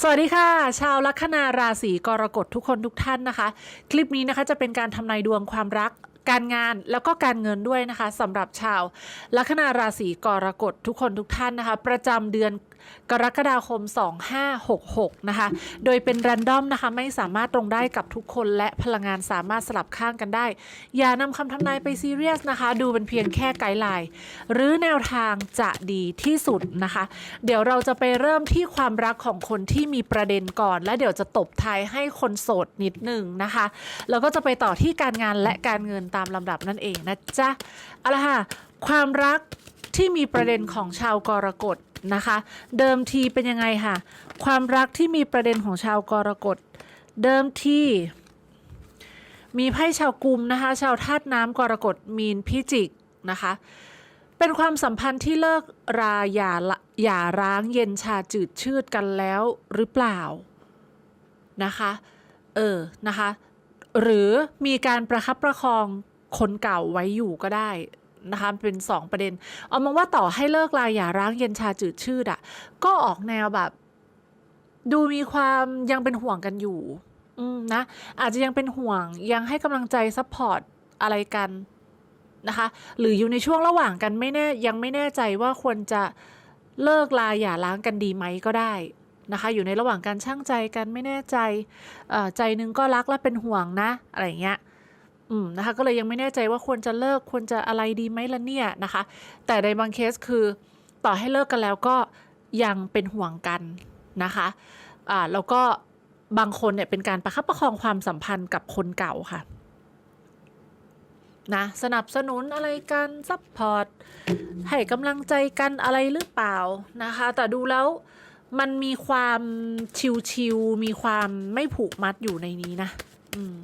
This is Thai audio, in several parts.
สวัสดีค่ะ ชาวลัคนาราศีกรกฎทุกคนทุกท่านนะคะ คลิปนี้นะคะจะเป็นการทำนายดวงความรักการงานแล้วก็การเงินด้วยนะคะสำหรับชาวลัคนาราศีกรกฎทุกคนทุกท่านนะคะ ประจำเดือน กรกฎาคม 2566 นะคะ โดยเป็นแรนดอมนะคะ ไม่สามารถตรงได้กับทุกคน และพลังงานสามารถสลับข้างกันได้ อย่านำคำทำนายไปซีเรียสนะคะ ดูเป็นเพียงแค่ไกด์ไลน์ หรือแนวทางจะดีที่สุดนะคะ เดี๋ยวเราจะไปเริ่มที่ความรักของคนที่มีประเด็นก่อน และเดี๋ยวจะตบท้ายให้คนโสดนิดหนึ่งนะคะ แล้วก็จะไปต่อที่การงานและการเงินตามลำดับนั่นเองนะจ๊ะเอาละค่ะความรักที่มีประเด็นของชาวกรกฎ นะคะ เดิมทีเป็นยังไงค่ะ ความรักที่มีประเด็นของชาวกรกฎ เดิมทีมีไพ่ชาวกุมนะคะ ชาวธาตุน้ำกรกฎมีนพิจิกนะคะ เป็นความสัมพันธ์ที่เลิกราหย่าละหย่าร้างเย็นชาจืดชืดกันแล้วหรือเปล่านะคะ เออ นะคะ หรือมีการประคับประคองคนเก่าไว้อยู่ก็ได้ นะคะเป็น 2 ประเด็น เอามองว่าต่อให้เลิกลาอย่าร้างเย็นชาจืดชืดอะ่ะก็ออกแนวแบบ ดูมีความยังเป็นห่วงกันอยู่อนะอาจจะยังเป็นห่วงยังให้กำลังใจซัพพอร์ตอะไรกันนะคะหรืออยู่ในช่วงระหว่างกันไม่แน่ยังไม่แน่ใจว่าควรจะเลิกลาอย่าร้างกันดีไหมก็ได้นะคะอยู่ในระหว่างการช่างใจกันไม่แน่ใจใจนึงก็รักและเป็นห่วงนะ อะไรเงี้ย อืมนะคะก็เลยยังไม่แน่ใจว่าควรจะเลิกควรจะอะไรดีไหมล่ะเนี่ยนะคะ แต่ในบางเคสคือต่อให้เลิกกันแล้วก็ยังเป็นห่วงกันนะคะอ่าแล้วก็บางคนเนี่ยเป็นการประคับประคองความสัมพันธ์กับคนเก่าค่ะนะสนับสนุนอะไรกันซัพพอร์ตให้กำลังใจกันอะไรหรือเปล่านะคะ แต่ดูแล้วมันมีความชิวๆมีความไม่ผูกมัดอยู่ในนี้นะ อืม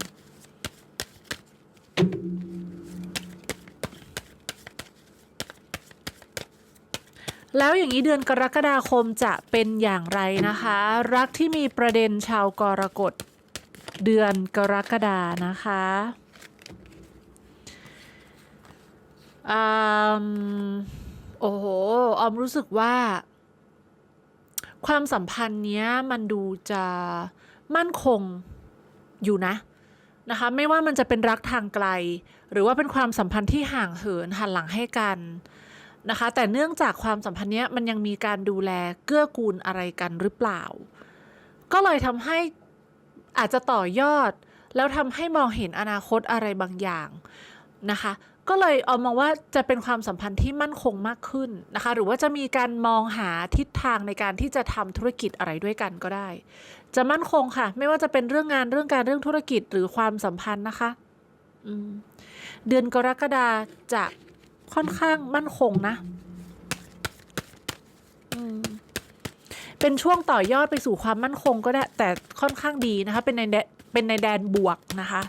แล้วอย่างนี้เดือนกรกฎาคมจะเป็นอย่างไรนะคะ รักที่มีประเด็นชาวกรกฎเดือนกรกฎานะคะอมโอ้โห ออมรู้สึกว่า ความสัมพันธ์เนี้ยมันดูจะมั่นคงอยู่นะนะคะ ไม่ว่ามันจะเป็นรักทางไกล หรือว่าเป็นความสัมพันธ์ที่ห่างเหินหันหลังให้กัน นะคะ แต่เนื่องจากความสัมพันธ์เนี้ยมันยังมีการดูแลเกื้อกูลอะไรกันหรือเปล่า ก็เลยทำให้อาจจะต่อยอด แล้วทำให้มองเห็นอนาคตอะไรบางอย่างนะคะ ก็เลยเอามองว่าจะเป็นความสัมพันธ์ที่มั่นคงมากขึ้นนะคะ หรือว่าจะมีการมองหาทิศทางในการที่จะทำธุรกิจอะไรด้วยกันก็ได้ จะมั่นคงค่ะ ไม่ว่าจะเป็นเรื่องงานเรื่องการเรื่องธุรกิจหรือความสัมพันธ์นะคะเดือนกรกฎาจะ ค่อนข้างมั่นคงนะเป็นช่วงต่อยอดไปสู่ความมั่นคงก็ได้ แต่ค่อนข้างดีนะคะ เป็นในแดนเป็นในแดนบวกนะคะ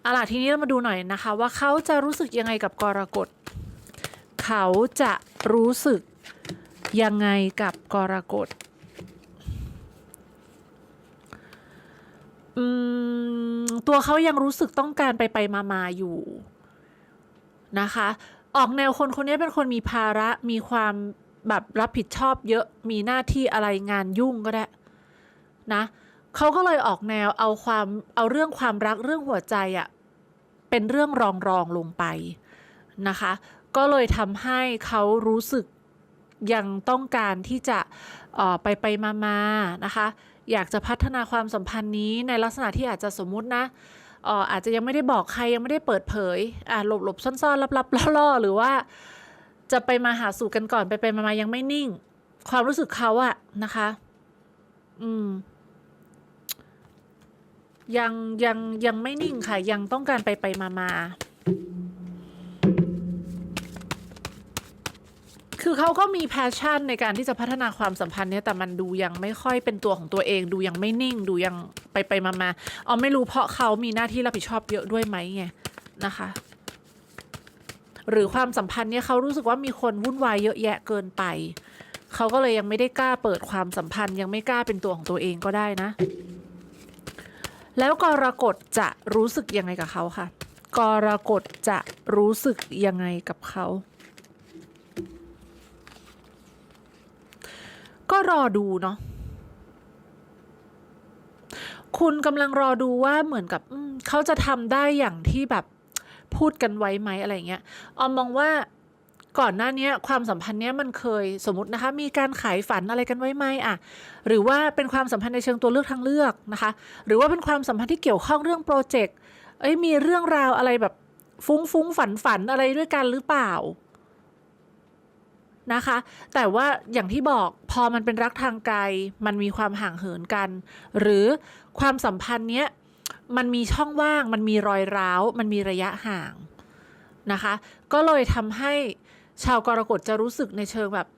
เอาล่ะทีนี้เรามาดูหน่อยนะคะ ว่าเขาจะรู้สึกยังไงกับกรกฎเขาจะรู้สึกยังไงกับกรกฎตัวเขายังรู้สึกต้องการไปไปมามาอยู่นะคะ ออกแนวคนคนนี้เป็นคนมีภาระมีความแบบรับผิดชอบเยอะมีหน้าที่อะไรงานยุ่งก็ได้นะเขาก็เลยออกแนวเอาความเอาเรื่องความรักเรื่องหัวใจอะเป็นเรื่องรองรองลงไปนะคะ ก็เลยทำให้เขารู้สึกยังต้องการที่จะเออไปไปมามานะคะ อยากจะพัฒนาความสัมพันธ์นี้ในลักษณะที่อาจจะสมมุตินะ อ่ออาจจะยังไม่ได้บอกใครยังไม่ได้เปิดเผยอ่าหลบหลบซ่อนๆลับๆล่อๆหรือว่า จะไปมาหาสู่กันก่อนไปไปมามายังไม่นิ่ง ความรู้สึกเขาอะนะคะ อืม ยังยังยังไม่นิ่งค่ะ ยังต้องการไปไปมามา คือเขาก็มีแพชชั่นในการที่จะพัฒนาความสัมพันธ์เนี่ยแต่มันดูยังไม่ค่อยเป็นตัวของตัวเอง ดูยังไม่นิ่ง ดูยังไปไปมามาอ๋อไม่รู้เพราะเขามีหน้าที่รับผิดชอบเยอะด้วยไหมไงนะคะ หรือความสัมพันธ์เนี่ยเขารู้สึกว่ามีคนวุ่นวายเยอะแยะเกินไป เขาก็เลยยังไม่ได้กล้าเปิดความสัมพันธ์ ยังไม่กล้าเป็นตัวของตัวเองก็ได้นะ แล้วกรกฎจะรู้สึกยังไงกับเขาค่ะกรกฎจะรู้สึกยังไงกับเขา ก็รอดูเนาะคุณกำลังรอดูว่าเหมือนกับเขาจะทำได้อย่างที่แบบพูดกันไว้ไหมอะไรเงี้ยออมมองว่าก่อนหน้านี้ความสัมพันธ์เนี้ยมันเคยสมมตินะคะ มีการขายฝันอะไรกันไว้ไหมอะหรือว่าเป็นความสัมพันธ์ในเชิงตัวเลือกทางเลือกนะคะ หรือว่าเป็นความสัมพันธ์ที่เกี่ยวข้องเรื่องโปรเจกต์เอ้ยมีเรื่องราวอะไรแบบฟุ้งฟุ้งฝันฝันอะไรด้วยกันหรือเปล่า นะคะ แต่ว่าอย่างที่บอกพอมันเป็นรักทางไกล มันมีความห่างเหินกัน หรือความสัมพันธ์เนี้ยมันมีช่องว่าง มันมีรอยร้าว มันมีระยะห่างนะคะ ก็เลยทำให้ชาวกรกฎจะรู้สึกในเชิงแบบ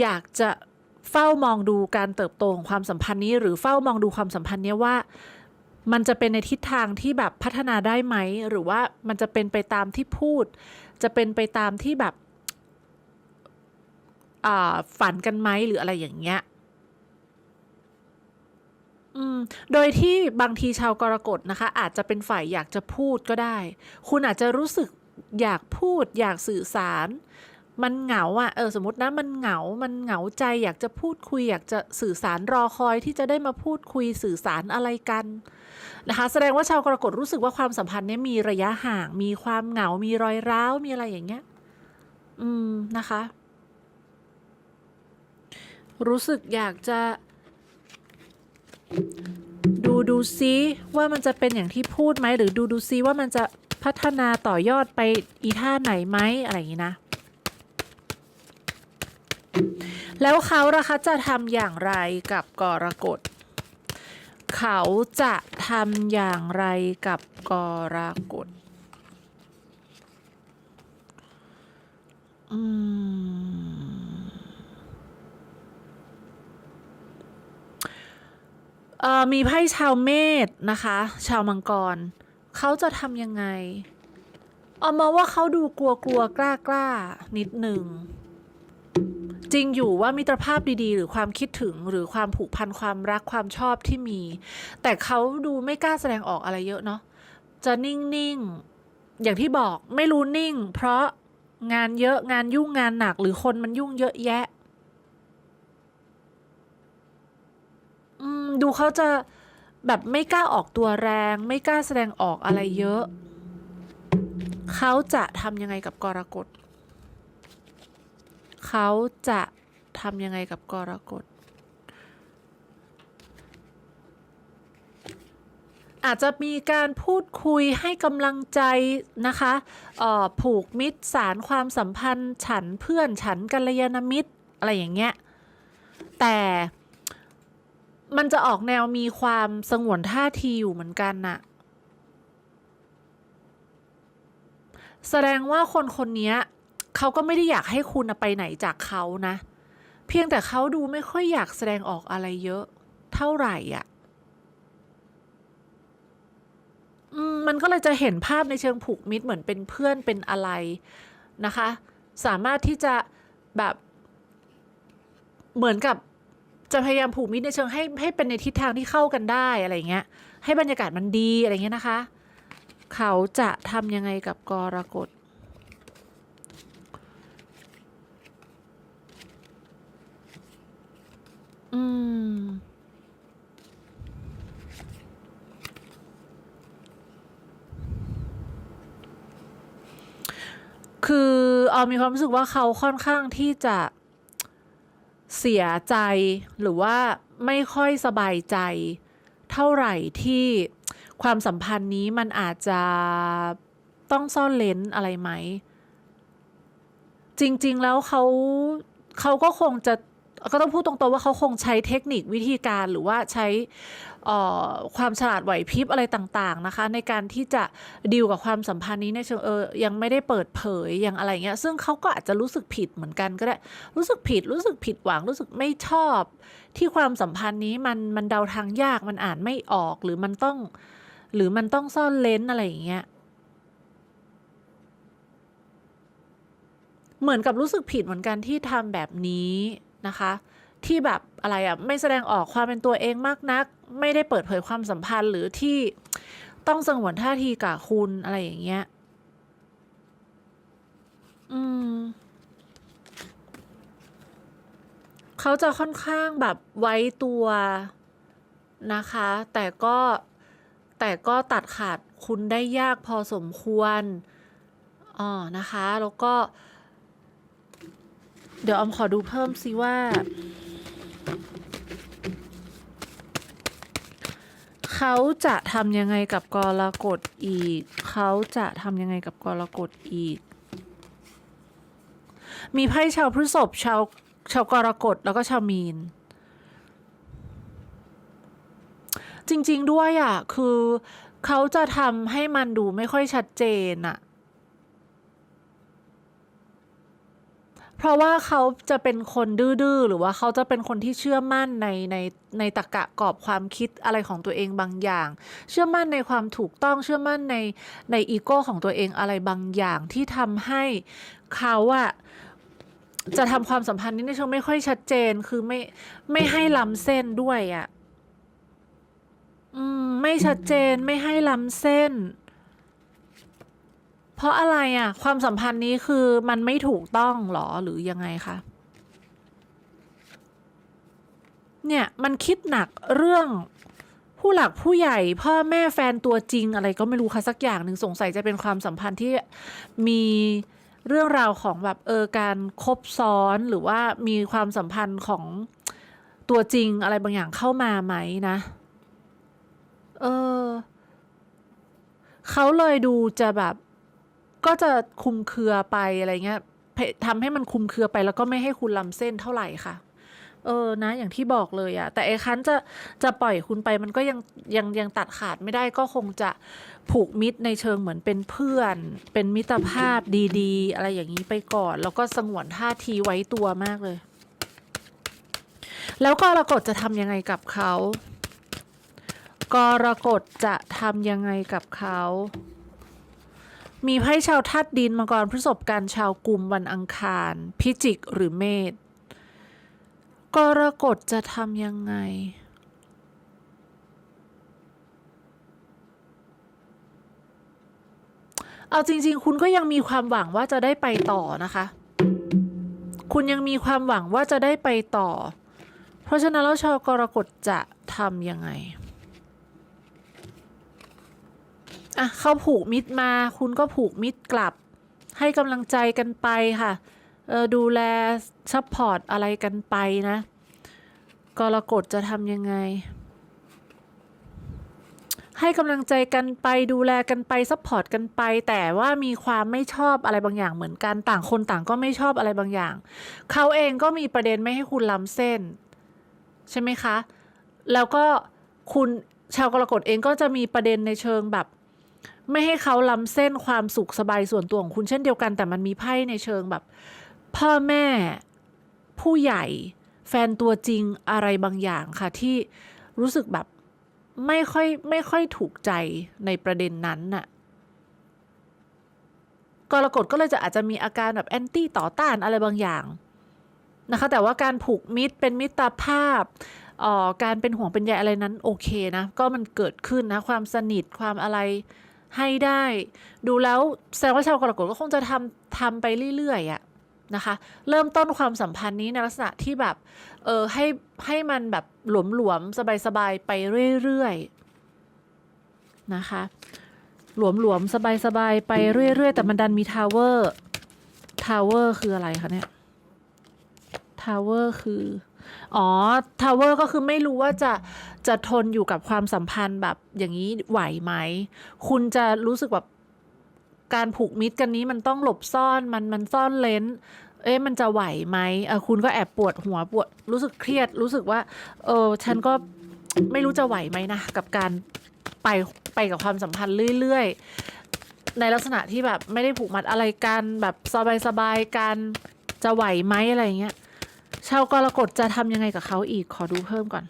อยากจะเฝ้ามองดูการเติบโตของความสัมพันธ์นี้ หรือเฝ้ามองดูความสัมพันธ์เนี้ยว่ามันจะเป็นในทิศทางที่แบบพัฒนาได้ไหม หรือว่ามันจะเป็นไปตามที่พูด จะเป็นไปตามที่แบบ ฝันกันไหมหรืออะไรอย่างเงี้ยอืมโดยที่บางทีชาวกรกฎนะคะ อาจจะเป็นฝ่ายอยากจะพูดก็ได้ คุณอาจจะรู้สึกอยากพูด อยากสื่อสาร มันเหงาอะ่ะเออสมมตินะมันเหงา มันเหงาใจ อยากจะพูดคุย อยากจะสื่อสารรอคอยที่จะได้มาพูดคุยสื่อสารอะไรกันนะคะ แสดงว่าชาวกรกฎรู้สึกว่าความสัมพันธ์นี้มีระยะห่าง มีความเหงา มีรอยร้าว มีอะไรอย่างเงี้ย อืมนะคะ รู้สึกอยากจะ ดูดูซิว่ามันจะเป็นอย่างที่พูดไหมหรือดูดูซิว่ามันจะพัฒนาต่อยอดไปอีท่าไหนไหมอะไรอย่างนี้นะ แล้วเขาละคะจะทำอย่างไรกับกรกฎเขาจะทำอย่างไรกับกรกฎอืม เอ่อมีไพ่ชาวเมษนะคะ ชาวมังกรเขาจะทำยังไง เอามาว่าเขาดูกลัวกลัวกล้ากล้านิดหนึ่ง จริงอยู่ว่ามิตรภาพดีๆ หรือความคิดถึงหรือความผูกพันความรักความชอบที่มี แต่เขาดูไม่กล้าแสดงออกอะไรเยอะเนาะจะนิ่งๆ อย่างที่บอกไม่รู้นิ่ง เพราะงานเยอะงานยุ่งงานหนักหรือคนมันยุ่งเยอะแยะ อืม ดูเขาจะแบบไม่กล้าออกตัวแรง ไม่กล้าแสดงออกอะไรเยอะ เขาจะทำยังไงกับกรกฎเขาจะทำยังไงกับกรกฎอาจจะมีการพูดคุยให้กำลังใจนะคะออผูกมิตรสารความสัมพันธ์ ฉันเพื่อนฉันกัลยาณมิตรอะไรอย่างเงี้ย แต่ มันจะออกแนวมีความสงวนท่าทีอยู่เหมือนกันน่ะ แสดงว่าคนคนนี้เขาก็ไม่ได้อยากให้คุณไปไหนจากเขานะ เพียงแต่เขาดูไม่ค่อยอยากแสดงออกอะไรเยอะ เท่าไหร่อะอืมมันก็เลยจะเห็นภาพในเชิงผูกมิตรเหมือนเป็นเพื่อนเป็นอะไรนะคะ สามารถที่จะแบบเหมือนกับ จะพยายามผูกมิตรในเชิงให้ให้เป็นในทิศทางที่เข้ากันได้อะไรเงี้ย ให้บรรยากาศมันดีอะไรเงี้ยนะคะ เขาจะทำยังไงกับกรกฎอืมคือเอามีความรู้สึกว่าเขาค่อนข้างที่จะ เสียใจหรือว่าไม่ค่อยสบายใจ เท่าไหร่ที่ความสัมพันธ์นี้มันอาจจะต้องซ่อนเลนอะไรไหม จริง ๆ แล้วเขาเขาก็คงจะ ก็ต้องพูดตรงๆว่าเขาคงใช้เทคนิควิธีการหรือว่าใช้ความฉลาดไหวพริบอะไรต่างๆนะคะ ในการที่จะดีลกับความสัมพันธ์นี้ในเชิงเออยังไม่ได้เปิดเผยยังอะไรเงี้ยซึ่งเขาก็อาจจะรู้สึกผิดเหมือนกันก็ได้รู้สึกผิดรู้สึกผิดหวังรู้สึกไม่ชอบ ที่ความสัมพันธ์นี้มันมันเดาทางยากมันอ่านไม่ออกหรือมันต้อง หรือมันต้องซ่อนเลนอะไรอย่างเงี้ยเหมือนกับรู้สึกผิดเหมือนกันที่ทำแบบนี้ นะคะ ที่แบบอะไรอะ่ะไม่แสดงออกความเป็นตัวเองมากนัก ไม่ได้เปิดเผยความสัมพันธ์หรือที่ต้องสงวนท่าทีกับคุณอะไรอย่างเงี้ย อืม เขาจะค่อนข้างแบบไว้ตัวนะคะ แต่ก็แต่ก็ตัดขาดคุณได้ยากพอสมควรอ๋อนะคะ แล้วก็ เดี๋ยวออมขอดูเพิ่มซิว่า เขาจะทำยังไงกับกรกฎอีก เขาจะทำยังไงกับกรกฎอีก มีไพ่ชาวพฤษภชาวชาวกรกฎแล้วก็ชาวมีน จริง ๆ ด้วยอะ คือเขาจะทำให้มันดูไม่ค่อยชัดเจนอะ เพราะว่าเขาจะเป็นคนดื้อหรือว่าเขาจะเป็นคนที่เชื่อมั่นในในในตรกะกรอบความคิดอะไรของตัวเองบางอย่าง เชื่อมั่นในความถูกต้องเชื่อมั่นในในอีโก้ของตัวเองอะไรบางอย่างที่ทำให้เขาอะจะทำความสัมพันธ์นี้ในเชิงไม่ค่อยชัดเจนคือไม่ไม่ให้ล้ำเส้นด้วยอะอืม ไม่ชัดเจนไม่ให้ล้ำเส้น เพราะอะไรอะความสัมพันธ์นี้คือมันไม่ถูกต้องหรอหรือยังไงคะเนี่ยมันคิดหนักเรื่องผู้หลักผู้ใหญ่ พ่อแม่แฟนตัวจริงอะไรก็ไม่รู้ค่ะสักอย่างหนึ่งสงสัยจะเป็นความสัมพันธ์ที่มีเรื่องราวของแบบเออการคบซ้อนหรือว่ามีความสัมพันธ์ของตัวจริงอะไรบางอย่างเข้ามาไหมนะ เออเขาเลยดูจะแบบ ก็จะคุมเครือไปอะไรเงี้ยทำให้มันคุมเครือไปแล้วก็ไม่ให้คุณลำเส้นเท่าไหร่ค่ะเออนะอย่างที่บอกเลยอะแต่ไอ้คันจะจะปล่อยคุณไปมันก็ยังยังยังตัดขาดไม่ได้ก็คงจะผูกมิตรในเชิงเหมือนเป็นเพื่อน เป็นมิตรภาพดีๆ อะไรอย่างนี้ไปก่อน แล้วก็สงวนท่าทีไว้ตัวมากเลย แล้วกรกฎจะทำยังไงกับเขากรกฎจะทำยังไงกับเขา มีไพ่ชาวธาตุดินมังกรพฤษภกันชาวกลุ่มวันอังคาร พิจิกหรือเมษกรกฎจะทำยังไง เอาจริง ๆ คุณก็ยังมีความหวังว่าจะได้ไปต่อนะคะ คุณยังมีความหวังว่าจะได้ไปต่อ เพราะฉะนั้นแล้วชาวกรกฎจะทำยังไง อะเขาผูกมิตรมา คุณก็ผูกมิตรกลับ ให้กำลังใจกันไปค่ะเออดูแลซัพพอร์ตอะไรกันไปนะกรกฎจะทำยังไง ให้กำลังใจกันไปดูแลกันไปซัพพอร์ตกันไป แต่ว่ามีความไม่ชอบอะไรบางอย่างเหมือนกันต่างคนต่างก็ไม่ชอบอะไรบางอย่าง เขาเองก็มีประเด็นไม่ให้คุณล้ำเส้น ใช่ไหมคะ แล้วก็คุณชาวกรกฎเองก็จะมีประเด็นในเชิงแบบ ไม่ให้เขาล้ำเส้นความสุขสบายส่วนตัวของคุณเช่นเดียวกัน แต่มันมีไพ่ในเชิงแบบ พ่อแม่ผู้ใหญ่แฟนตัวจริงอะไรบางอย่างค่ะที่รู้สึกแบบไม่ค่อยไม่ค่อยถูกใจในประเด็นนั้นน่ะกรกฎก็เลยจะอาจจะมีอาการแบบแอนตี้ต่อต้านอะไรบางอย่างนะคะแต่ว่าการผูกมิตรเป็นมิตรภาพออการเป็นห่วงเป็นใยอะไรนั้นโอเคนะ ก็มันเกิดขึ้นนะ ความสนิทความอะไร ให้ได้ ดูแล้วแสดงว่าชาวกรกฎก็คงจะทำทำไปเรื่อยๆอะนะคะเริ่มต้นความสัมพันธ์นี้ในลักษณะที่แบบเออให้ให้มันแบบหลวมๆ สบายๆ ไปเรื่อยๆนะคะหลวมๆ สบายๆ ไปเรื่อยๆ แต่มันดันมีทาวเวอร์ทาวเวอร์คืออะไรคะเนี่ยทาวเวอร์คือ อ๋อทาวเวอร์ก็คือไม่รู้ว่าจะ จะทนอยู่กับความสัมพันธ์แบบอย่างนี้ไหวไหม คุณจะรู้สึกแบบการผูกมิตรกันนี้มันต้องหลบซ่อนมันมันซ่อนเลนเอ๊ะมันจะไหวไหมเออคุณก็แอบปวดหัวปวดรู้สึกเครียดรู้สึกว่า เออฉันก็ไม่รู้จะไหวไหมนะ กับการไปไปกับความสัมพันธ์เรื่อยๆ ในลักษณะที่แบบไม่ได้ผูกมัดอะไรกันแบบสบายๆกันจะไหวไหมอะไรเงี้ยชาวกรกฎจะทำยังไงกับเขาอีกขอดูเพิ่มก่อน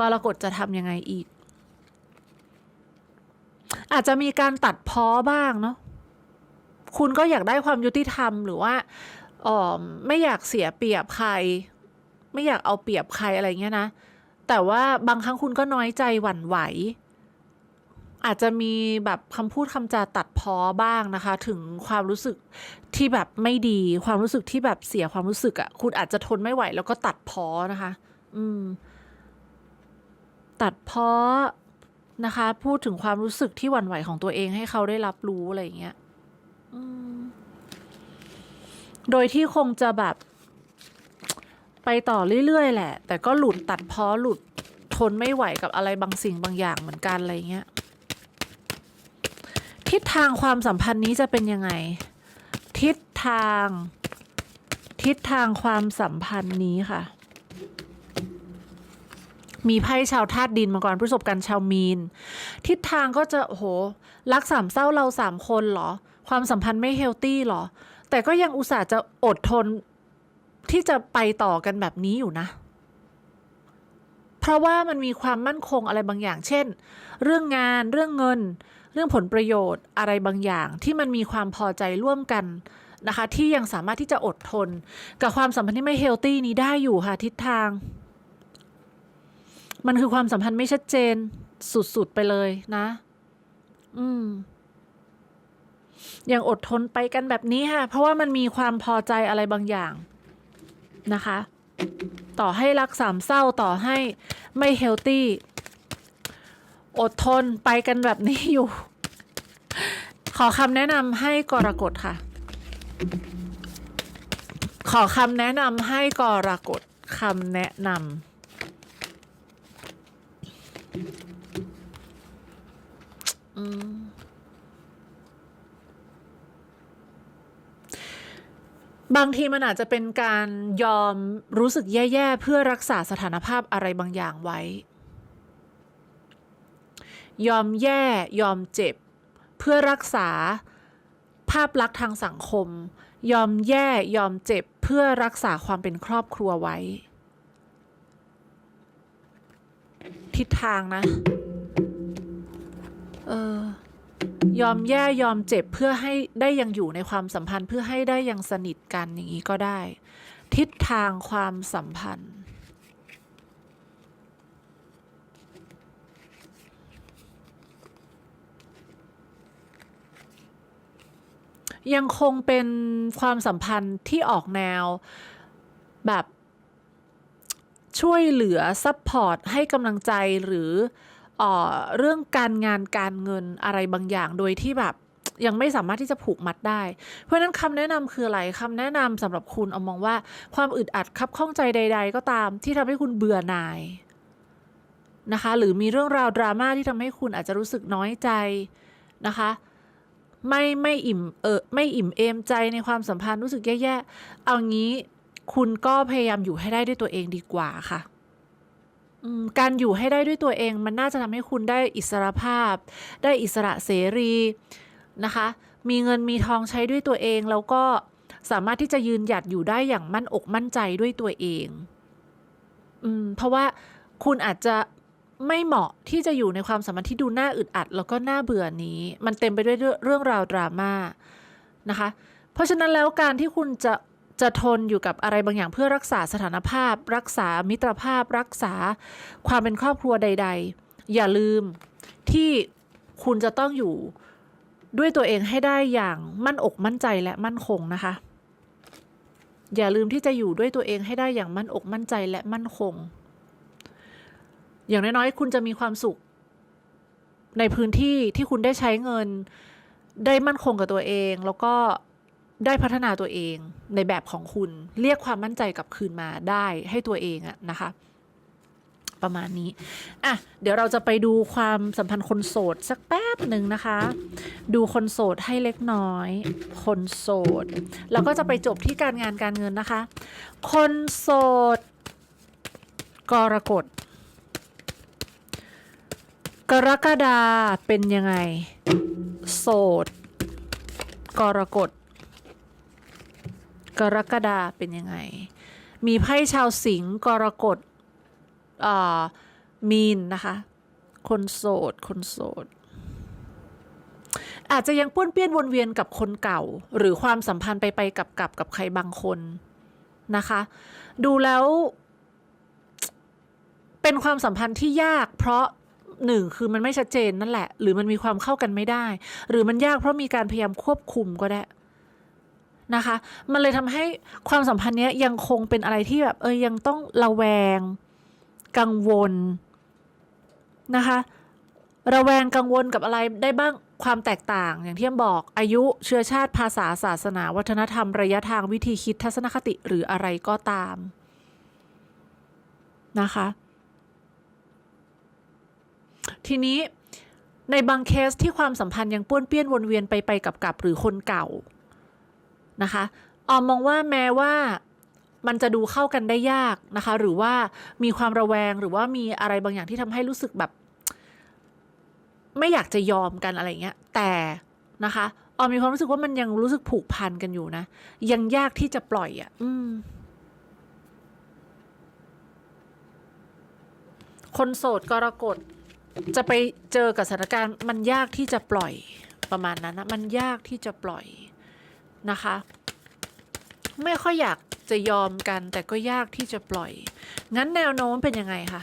กรกฎจะทำยังไงอีก อาจจะมีการตัดพ้อบ้างเนาะคุณก็อยากได้ความยุติธรรมหรือว่าออไม่อยากเสียเปรียบใคร ไม่อยากเอาเปรียบใครอะไรเงี้ยนะ แต่ว่าบางครั้งคุณก็น้อยใจหวั่นไหว อาจจะมีแบบคำพูดคำจาตัดพ้อบ้างนะคะ ถึงความรู้สึกที่แบบไม่ดี ความรู้สึกที่แบบเสียความรู้สึกอะ่ะ คุณอาจจะทนไม่ไหวแล้วก็ตัดพ้อนะคะ อืม ตัดเพ้อนะคะ พูดถึงความรู้สึกที่หวั่นไหวของตัวเองให้เขาได้รับรู้อะไรอย่างเงี้ยอืมโดยที่คงจะแบบ ไปต่อเรื่อยๆแหละ แต่ก็หลุดตัดเพ้อหลุดทนไม่ไหวกับอะไรบางสิ่งบางอย่างเหมือนกันอะไรเงี้ย ทิศทางความสัมพันธ์นี้จะเป็นยังไง ทิศทาง ทิศทางความสัมพันธ์นี้ค่ะ มีไพ่ชาวธาตุดินมาก่อนประสบการณ์ชาวมีน ทิศทางก็จะโอ้โหรักสามเศร้าเราสามคนเหรอ ความสัมพันธ์ไม่เฮลตี้เหรอ แต่ก็ยังอุตส่าห์จะอดทนที่จะไปต่อกันแบบนี้อยู่นะ เพราะว่ามันมีความมั่นคงอะไรบางอย่าง เช่น เรื่องงานเรื่องเงิน เรื่องผลประโยชน์อะไรบางอย่าง ที่มันมีความพอใจร่วมกันนะคะ ที่ยังสามารถที่จะอดทน กับความสัมพันธ์ที่ไม่เฮลตี้นี้ได้อยู่ค่ะทิศทาง มันคือความสัมพันธ์ไม่ชัดเจนสุด ๆ ไปเลยนะ อืมยังอดทนไปกันแบบนี้ค่ะ เพราะว่ามันมีความพอใจอะไรบางอย่างนะคะ ต่อให้รักสามเศร้าต่อให้ไม่เฮลตี้ อดทนไปกันแบบนี้อยู่ ขอคำแนะนำให้กรกฎค่ะ ขอคำแนะนำให้กรกฎคำแนะนำ บางทีมันอาจจะเป็นการยอมรู้สึกแย่ ๆ เพื่อรักษาสถานภาพอะไรบางอย่างไว้ ยอมแย่ยอมเจ็บ เพื่อรักษาภาพลักษณ์ทางสังคม ยอมแย่ยอมเจ็บเพื่อรักษาความเป็นครอบครัวไว้ ทิศทางนะ เออยอมแย่ยอมเจ็บเพื่อให้ได้ยังอยู่ในความสัมพันธ์ เพื่อให้ได้ยังสนิทกันอย่างนี้ก็ได้ ทิศทางความสัมพันธ์ยังคงเป็นความสัมพันธ์ที่ออกแนวแบบ ช่วยเหลือซัพพอร์ตให้กำลังใจหรือเออเรื่องการงานการเงินอะไรบางอย่างโดยที่แบบยังไม่สามารถที่จะผูกมัดได้ เพราะฉะนั้นคำแนะนำคืออะไรคำแนะนำสำหรับคุณเอามองว่าความอึดอัดคับข้องใจใด ๆ ก็ตามที่ทำให้คุณเบื่อหน่ายนะคะหรือมีเรื่องราวดราม่าที่ทำให้คุณอาจจะรู้สึกน้อยใจนะคะไม่ไม่อิ่มเออไม่อิ่มเอมใจในความสัมพันธ์รู้สึกแย่ๆเอางี้ คุณก็พยายามอยู่ให้ได้ด้วยตัวเองดีกว่าค่ะการอยู่ให้ได้ด้วยตัวเอง มันน่าจะทำให้คุณได้อิสรภาพ ได้อิสระเสรีนะคะ มีเงินมีทองใช้ด้วยตัวเอง แล้วก็สามารถที่จะยืนหยัดอยู่ได้อย่างมั่นอกมั่นใจด้วยตัวเองอืมเพราะว่าคุณอาจจะไม่เหมาะที่จะอยู่ในความสัมพันธ์ที่ดูน่าอึดอัด แล้วก็น่าเบื่อนี้ มันเต็มไปด้วยเรื่องราวดราม่านะคะ เพราะฉะนั้นแล้วการที่คุณจะ จะทนอยู่กับอะไรบางอย่างเพื่อรักษาสถานภาพ รักษามิตรภาพ รักษาความเป็นครอบครัวใด ๆ อย่าลืมที่คุณจะต้องอยู่ด้วยตัวเองให้ได้อย่างมั่นอกมั่นใจและมั่นคงนะคะ อย่าลืมที่จะอยู่ด้วยตัวเองให้ได้อย่างมั่นอกมั่นใจและมั่นคง อย่างน้อยๆคุณจะมีความสุข ในพื้นที่ที่คุณได้ใช้เงินได้มั่นคงกับตัวเอง แล้วก็ ได้พัฒนาตัวเองในแบบของคุณ เรียกความมั่นใจกลับคืนมาได้ให้ตัวเองอะนะคะ ประมาณนี้อะเดี๋ยวเราจะไปดูความสัมพันธ์คนโสดสักแป๊บหนึ่งนะคะ ดูคนโสดให้เล็กน้อย คนโสด แล้วก็จะไปจบที่การงานการเงินนะคะ คนโสด กรกฎกรกฎาเป็นยังไง โสด กรกฎ กรกฎาเป็นยังไง มีไพ่ชาวสิงห์กรกฎอ่ามีนนะคะ คนโสด คนโสด อาจจะยังป้วนเปี้ยนวนเวียนกับคนเก่า หรือความสัมพันธ์ไปไปกับกับกับใครบางคนนะคะ ดูแล้ว เป็นความสัมพันธ์ที่ยากเพราะหนึ่งคือมันไม่ชัดเจนนั่นแหละ หรือมันมีความเข้ากันไม่ได้ หรือมันยากเพราะมีการพยายามควบคุมก็ได้ นะคะ มันเลยทำให้ความสัมพันธ์เนี้ยยังคงเป็นอะไรที่แบบเออยังต้องระแวงกังวลนะคะระแวงกังวลกับอะไรได้บ้างความแตกต่าง อย่างที่บอกอายุเชื้อชาติภาษาศาสนา วัฒนธรรมระยะทางวิธีคิดทัศนคติหรืออะไรก็ตามนะคะ ทีนี้ในบางเคสที่ความสัมพันธ์ยังป้วนเปี้ยนวนเวียนไปไปกับกับหรือคนเก่า นะคะออมมองว่าแม้ว่ามันจะดูเข้ากันได้ยากนะคะ หรือว่ามีความระแวงหรือว่ามีอะไรบางอย่างที่ทำให้รู้สึกแบบ ไม่อยากจะยอมกันอะไรเงี้ย แต่นะคะออมมีความรู้สึกว่ามันยังรู้สึกผูกพันกันอยู่นะ ยังยากที่จะปล่อยอะ่ะ อืม คนโสดกรกฎจะไปเจอกับสถานการณ์ มันยากที่จะปล่อยประมาณนั้นนะมันยากที่จะปล่อย นะคะ ไม่ค่อยอยากจะยอมกันแต่ก็ยากที่จะปล่อย งั้นแนวโน้มเป็นยังไงคะ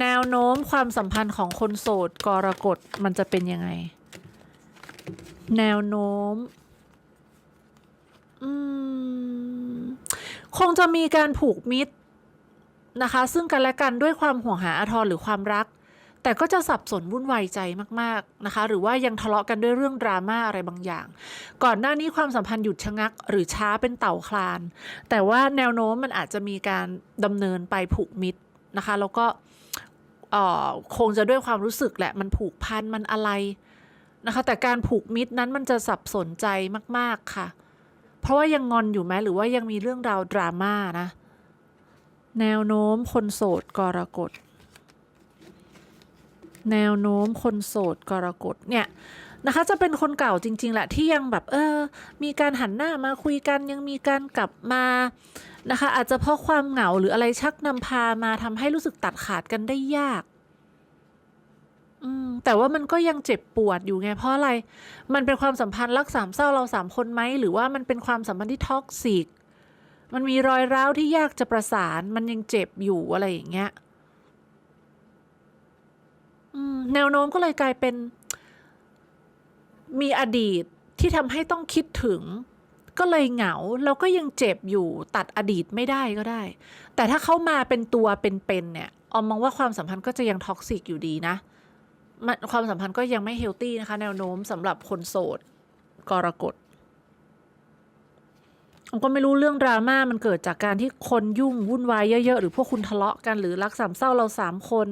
แนวโน้มความสัมพันธ์ของคนโสดกรกฎมันจะเป็นยังไง แนวโน้มอืมคงจะมีการผูกมิตรนะคะ ซึ่งกันและกันด้วยความห่วงหาอาทรหรือความรัก แต่ก็จะสับสนวุ่นวายใจมากๆนะคะ หรือว่ายังทะเลาะกันด้วยเรื่องดราม่าอะไรบางอย่าง ก่อนหน้านี้ความสัมพันธ์หยุดชะงัก หรือช้าเป็นเต่าคลาน แต่ว่าแนวโน้มมันอาจจะมีการดำเนินไปผูกมิตรนะคะ แล้วก็เอ่อคงจะด้วยความรู้สึกแหละมันผูกพันมันอะไรนะคะ แต่การผูกมิตรนั้นมันจะสับสนใจมาก ๆค่ะ เพราะว่ายังงอนอยู่ไหมหรือว่ายังมีเรื่องราวดราม่านะ แนวโน้มคนโสดกรกฎ แนวโน้มคนโสดกรกฎเนี่ยนะคะจะเป็นคนเก่าจริง ๆแหละที่ยังแบบเออมีการหันหน้ามาคุยกันยังมีการกลับมานะคะอาจจะเพราะความเหงาหรืออะไรชักนำพามาทำให้รู้สึกตัดขาดกันได้ยากอืมแต่ว่ามันก็ยังเจ็บปวดอยู่ไงเพราะอะไร มันเป็นความสัมพันธ์รักสามเศร้าเราสามคนไหมหรือว่ามันเป็นความสัมพันธ์ที่ท็อกซิกมันมีรอยร้าวที่ยากจะประสานมันยังเจ็บอยู่อะไรอย่างเงี้ย แนวโน้มก็เลยกลายเป็น มีอดีตที่ทำให้ต้องคิดถึง ก็เลยเหงาแล้วก็ยังเจ็บอยู่ตัดอดีตไม่ได้ก็ได้ แต่ถ้าเขามาเป็นตัวเป็นๆเนี่ยออมมองว่าความสัมพันธ์ก็จะยังท็อกซิกอยู่ดีนะความสัมพันธ์ก็ยังไม่เฮลตี้นะคะ แนวโน้มสำหรับคนโสดกรกฎ ผมก็ไม่รู้เรื่องดราม่ามันเกิดจากการที่คนยุ่งวุ่นวายเยอะๆ หรือพวกคุณทะเลาะกันหรือรักสามเศร้าเราสามคน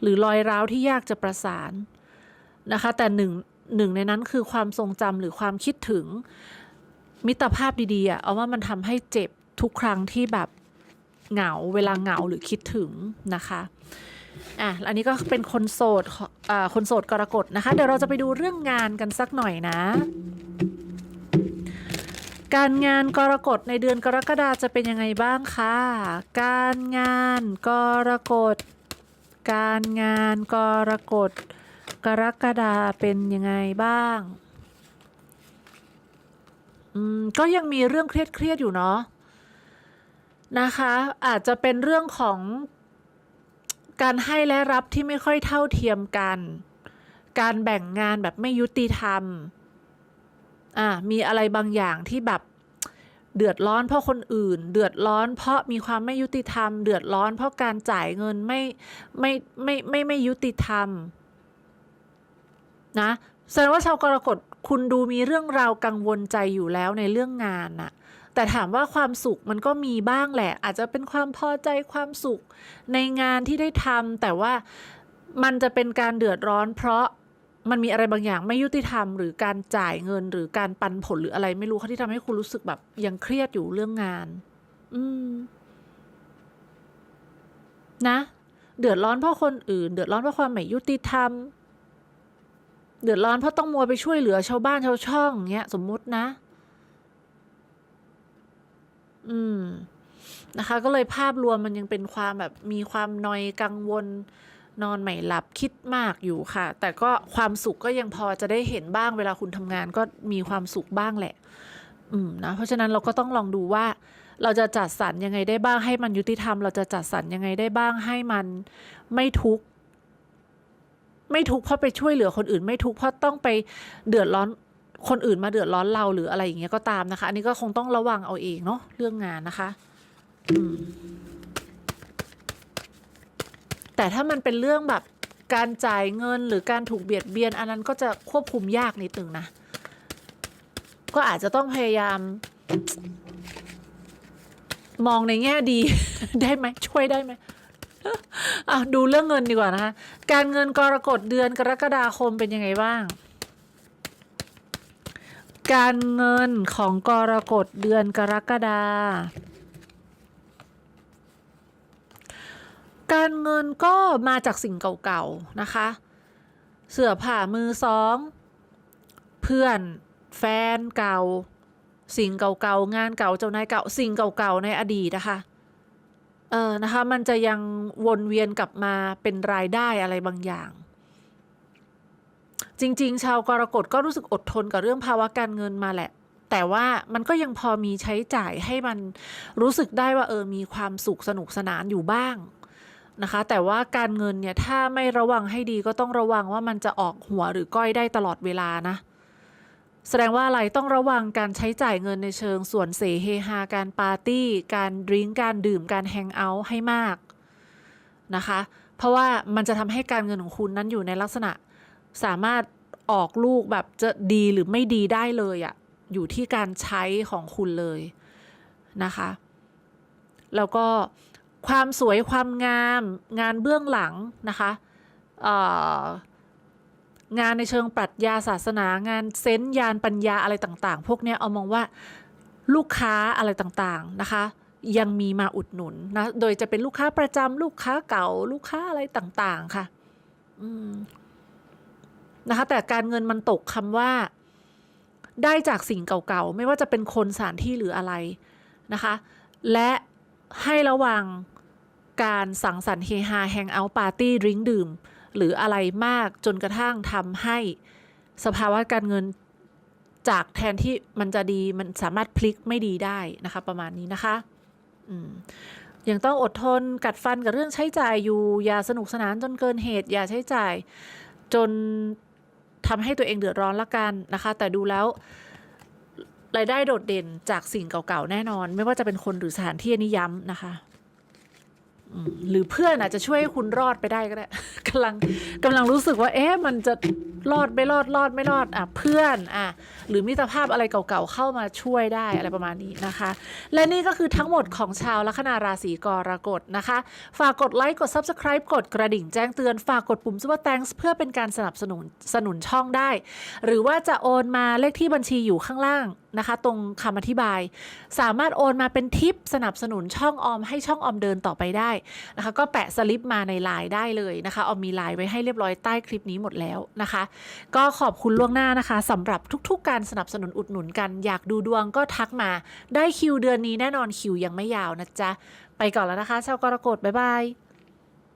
หรือรอยร้าวที่ยากจะประสานนะคะ แต่หนึ่งหนึ่งในนั้นคือความทรงจำหรือความคิดถึงมิตรภาพดีๆอะเอาว่ามันทำให้เจ็บทุกครั้งที่แบบเหงาเวลาเหงาหรือคิดถึงนะคะอะอันนี้ก็เป็นคนโสดอ่าคนโสดกรกฎนะคะ เดี๋ยวเราจะไปดูเรื่องงานกันสักหน่อยนะ การงานกรกฎในเดือนกรกฎาจะเป็นยังไงบ้างคะ การงานกรกฎ การงานกรกฎ กรกฎาเป็นยังไงบ้าง อืม ก็ยังมีเรื่องเครียดๆอยู่เนาะ นะคะ อาจจะเป็นเรื่องของการให้และรับที่ไม่ค่อยเท่าเทียมกัน การแบ่งงานแบบไม่ยุติธรรม อ่ามีอะไรบางอย่างที่แบบเดือดร้อนเพราะคนอื่น เดือดร้อนเพราะมีความไม่ยุติธรรม เดือดร้อนเพราะการจ่ายเงินไม่ไม่ไม่ไม่ไม่ยุติธรรมนะแสดงว่าชาวกรกฎคุณดูมีเรื่องราวกังวลใจอยู่แล้วในเรื่องงานน่ะแต่ถามว่าความสุขมันก็มีบ้างแหละ อาจจะเป็นความพอใจความสุขในงานที่ได้ทำแต่ว่ามันจะเป็นการเดือดร้อนเพราะ มันมีอะไรบางอย่างไม่ยุติธรรมหรือการจ่ายเงินหรือการปันผลหรืออะไรไม่รู้ค่ะที่ทำให้คุณรู้สึกแบบยังเครียดอยู่เรื่องงาน อืม นะ เดือดร้อนเพราะคนอื่น เดือดร้อนเพราะความไม่ยุติธรรม เดือดร้อนเพราะต้องมัวไปช่วยเหลือชาวบ้านชาวช่องเงี้ย สมมุตินะ อืมนะคะ ก็เลยภาพรวมมันยังเป็นความแบบมีความนอยกังวล นอนไม่หลับคิดมากอยู่ค่ะ แต่ก็ความสุขก็ยังพอจะได้เห็นบ้างเวลาคุณทำงานก็มีความสุขบ้างแหละ อืมนะเพราะฉะนั้นเราก็ต้องลองดูว่า เราจะจัดสรรยังไงได้บ้างให้มันยุติธรรม เราจะจัดสรรยังไงได้บ้างให้มันไม่ทุกข์ไม่ทุกข์เพราะไปช่วยเหลือคนอื่น ไม่ทุกข์เพราะต้องไปเดือดร้อนคนอื่นมาเดือดร้อนเราหรืออะไรอย่างเงี้ยก็ตามนะคะ อันนี้ก็คงต้องระวังเอาเองเนาะเรื่องงานนะคะ อืม แต่ถ้ามันเป็นเรื่องแบบการจ่ายเงินหรือการถูกเบียดเบียน อันนั้นก็จะควบคุมยากนิดนึงนะ ก็อาจจะต้องพยายาม มองในแง่ดีได้ไหมช่วยได้ไหมอะดูเรื่องเงินดีกว่านะคะการเงินกรกฎเดือนกรกฎาคมเป็นยังไงบ้าง การเงินของกรกฎเดือนกรกฎาคม การเงินก็มาจากสิ่งเก่าๆนะคะ เสื้อผ้ามือสอง เพื่อนแฟนเก่า สิ่งเก่าๆงานเก่าเจ้านายเก่าสิ่งเก่าๆในอดีตนะคะเออนะคะมันจะยังวนเวียนกลับมาเป็นรายได้อะไรบางอย่าง จริง ๆ ชาวกรกฎก็รู้สึกอดทนกับเรื่องภาวะการเงินมาแหละ แต่ว่ามันก็ยังพอมีใช้จ่ายให้มันรู้สึกได้ว่าเออมีความสุขสนุกสนานอยู่บ้าง นะคะ แต่ว่าการเงินเนี่ยถ้าไม่ระวังให้ดีก็ต้องระวังว่ามันจะออกหัวหรือก้อยได้ตลอดเวลานะ แสดงว่าอะไรต้องระวังการใช้จ่ายเงินในเชิงส่วนเสเฮฮาการปาร์ตี้ การดริงก์การดื่มการแฮงเอาท์ให้มากนะคะ เพราะว่ามันจะทำให้การเงินของคุณนั้นอยู่ในลักษณะสามารถออกลูกแบบจะดีหรือไม่ดีได้เลยอะอยู่ที่การใช้ของคุณเลยนะคะ แล้วก็ ความสวยความงามงานเบื้องหลังนะคะงานในเชิงปรัชญาศาสนางานเซนส์ยานปัญญาอะไรต่างๆ พวกเนี้ยเอามองว่าลูกค้าอะไรต่างๆนะคะยังมีมาอุดหนุนนะ โดยจะเป็นลูกค้าประจำลูกค้าเก่า ลูกค้าอะไรต่างๆค่ะนะคะ แต่การเงินมันตกคำว่า ได้จากสิ่งเก่าๆ ไม่ว่าจะเป็นคนสถานที่หรืออะไรนะคะ และให้ระวัง การสังสรรค์เฮฮาแฮงเอาท์ปาร์ตี้ดริ้งดื่ม หรืออะไรมากจนกระทั่งทำให้สภาวะการเงินจากแทนที่มันจะดีมันสามารถพลิกไม่ดีได้นะคะประมาณนี้นะคะยังต้องอดทนกัดฟันกับเรื่องใช้จ่ายอยู่ อย่าสนุกสนานจนเกินเหตุ อย่าใช้จ่ายจนทำให้ตัวเองเดือดร้อนละกันนะคะ แต่ดูแล้วรายได้โดดเด่นจากสิ่งเก่าๆแน่นอน ไม่ว่าจะเป็นคนหรือสถานที่นี้ย้ำนะคะ หรือเพื่อนอาจจะช่วยให้คุณรอดไปได้ก็ได้กำลังกำลังรู้สึกว่า เอ๊ะมันจะรอดไม่รอดรอดไม่รอดอะเพื่อนอะหรือมิตรภาพอะไรเก่าๆเข้ามาช่วยได้อะไรประมาณนี้นะคะ และนี่ก็คือทั้งหมดของชาวลัคนาราศีกรกฎนะคะ ฝากกดไลค์กด Subscribe กดกระดิ่งแจ้งเตือนฝากกดปุ่ม Super Thanks เพื่อเป็นการสนับสนุนสนุนช่องได้ หรือว่าจะโอนมาเลขที่บัญชีอยู่ข้างล่าง นะคะ ตรงคำอธิบาย สามารถโอนมาเป็นทิปสนับสนุนช่องออมให้ช่องออมเดินต่อไปได้นะคะ ก็แปะสลิปมาในไลน์ได้เลยนะคะ ออมมีไลน์ไว้ให้เรียบร้อยใต้คลิปนี้หมดแล้วนะคะ ก็ขอบคุณล่วงหน้านะคะสำหรับทุกๆ การสนับสนุนอุดหนุนกัน อยากดูดวงก็ทักมา ได้คิวเดือนนี้แน่นอนคิวยังไม่ยาวนะจ๊ะ ไปก่อนแล้วนะคะชาวกรกฎบ๊ายบาย